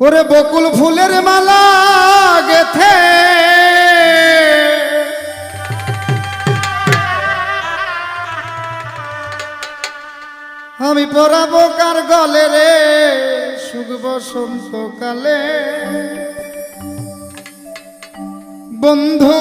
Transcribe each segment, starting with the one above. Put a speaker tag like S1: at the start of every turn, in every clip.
S1: ওরে বকুল ফুলের মালা গেথে। আমি পরাবো কার গলে রে সুখ বসন্ত কালে। বন্ধু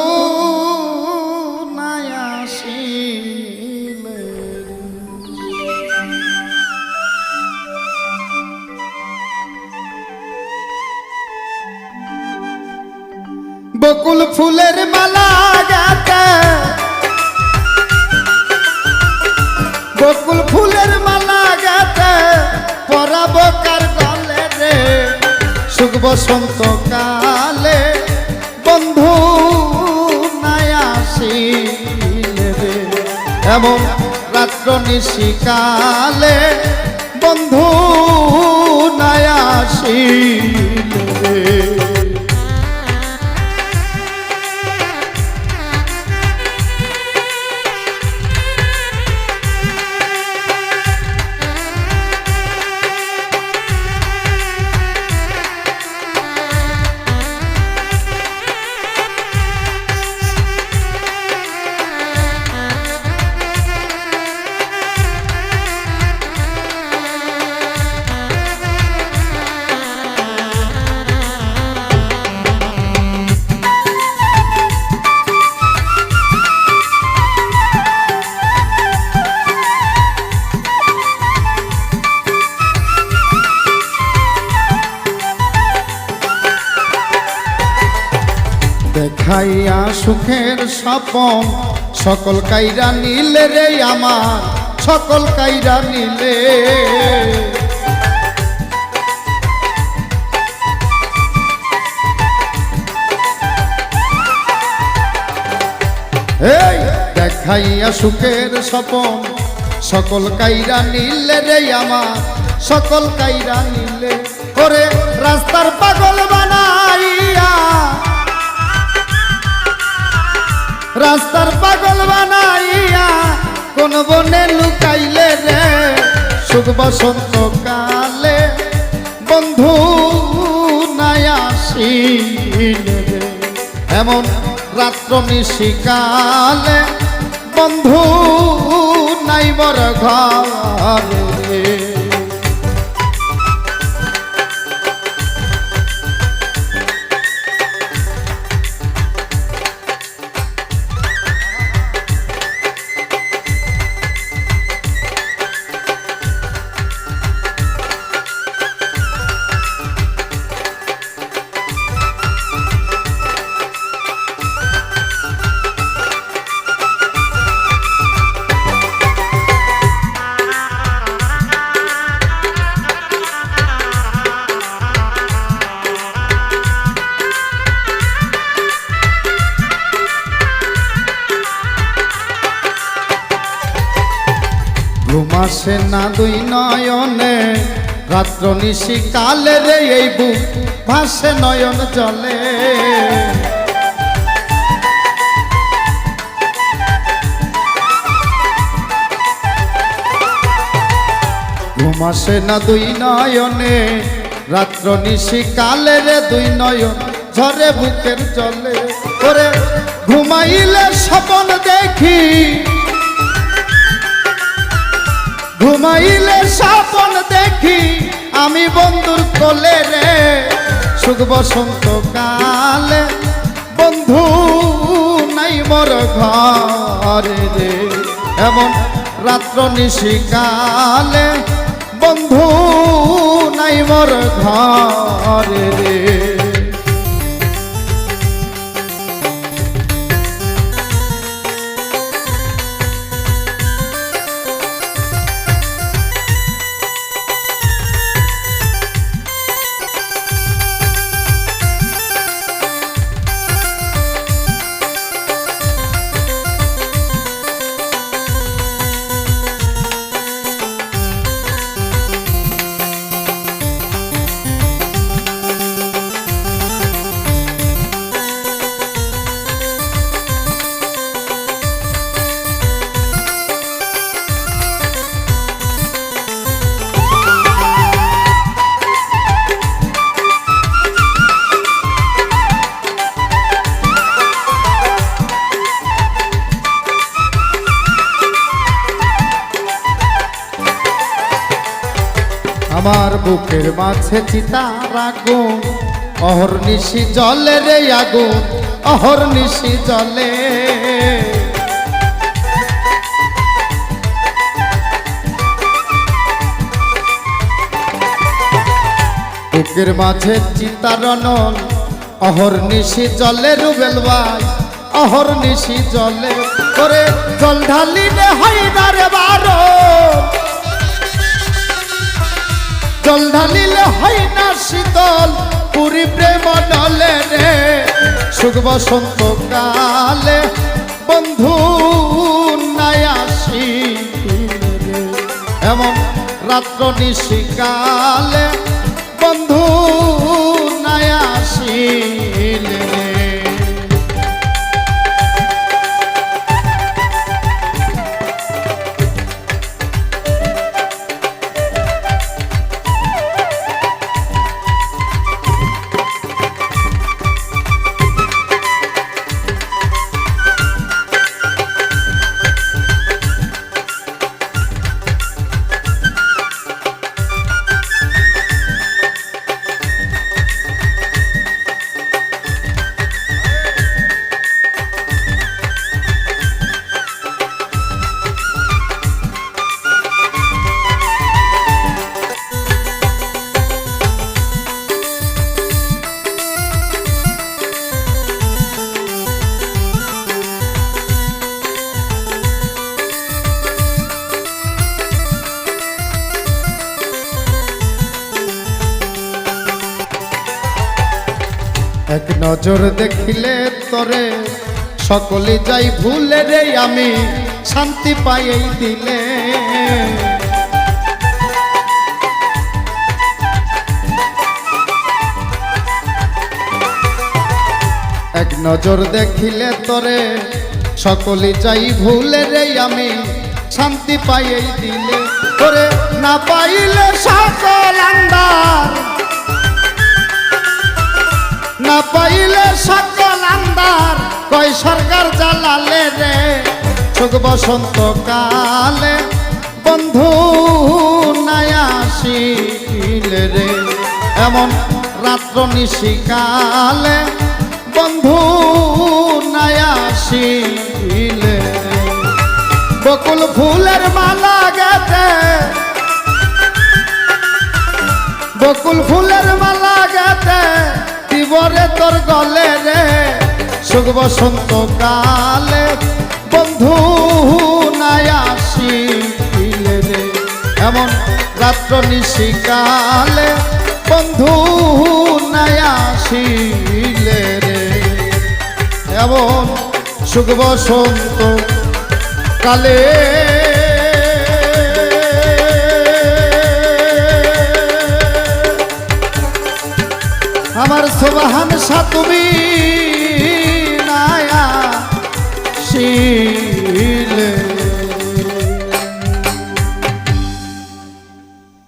S1: বকুল ফুলের মালা গাতে বকুল ফুলের মালা গাতে পরাব কার গলে রে? সুখ বসন্ত কালে বন্ধু আসিলে রে। এমন রাত্র নিশিকালে বন্ধু আসিলে রে। সুখের স্বপন। সকল কাইরা নিলে রে আমার, সকল কাইরা নিলে। দেখাইয়া সুখের স্বপন। সকল কাইরা নিলে রে আমার, সকল কাইরা নিলে। ওরে রাস্তার পাগল বানাইয়া রাস্তার পাগল বানাইয়া কোন বনে লুকাইলে রে? সুখ বসন্ত কালে বন্ধু নাই আসিলে এমন রাত্র নিশিকালে বন্ধু নাই বর ঘরে। ঘুমাসে না দুই নয়নে, রাত্র নিশি কালে রে এই বুক ভাসে নয়ন জলে। ঘুমাসে না দুই নয়নে, রাত্র নিশি কালে রে দুই নয়ন ঝরে বুকের জলে। ঘুমাইলে স্বপন দেখি ঘুমাইলে স্বপন দেখি, আমি বন্ধুর কোলে রে। সুখ বসন্ত কালে বন্ধু নাই মোর ঘরে রে। এমন রাত্র নিশিকালে বন্ধু নাই মোর ঘরে রে। আমার বুকের মাঝে চিতার অহর নিশি জলে রে আগুন, অহর নিশি জলে। বুকের মাঝে চিতারনন অহর নিশি জলে রুবেল অহর নিশি জলে। করে জল ঢালিলে হয় না রে বারো জল ঢালিলে হয় না শীতল, পুরী প্রেম ডলে রে। সুখ বসন্ত কালে বন্ধু নাই আসি এমন রাত্র নিশিকালে নজর দেখিলে তোরে। সকলে যাই ভুলে রে, আমি শান্তি পাই এই দিলে। এক নজর দেখিলে তোরে, সকলে যাই ভুলে রে, আমি শান্তি পাই দিলে। তোরে না পাইলে সকল আন্দার না পাইলে সকল আন্দার কয় সরকার জ্বালালে রে? সুখ বসন্ত কালে বন্ধু নাই রে। এমন রাত্র নিশিকালে বন্ধু নাই আসিলে বকুল ফুলের মালা গেতে বকুল ফুলের মালা গেতে দিবরে তোর গলে রে। সুখ বসন্ত কালে বন্ধু নাই আসিলে রে। এমন রাত্র নিশিকালে বন্ধু নাই আসিলে রে। এমন সুখ বসন্ত কালে সোবাহান সা তুমি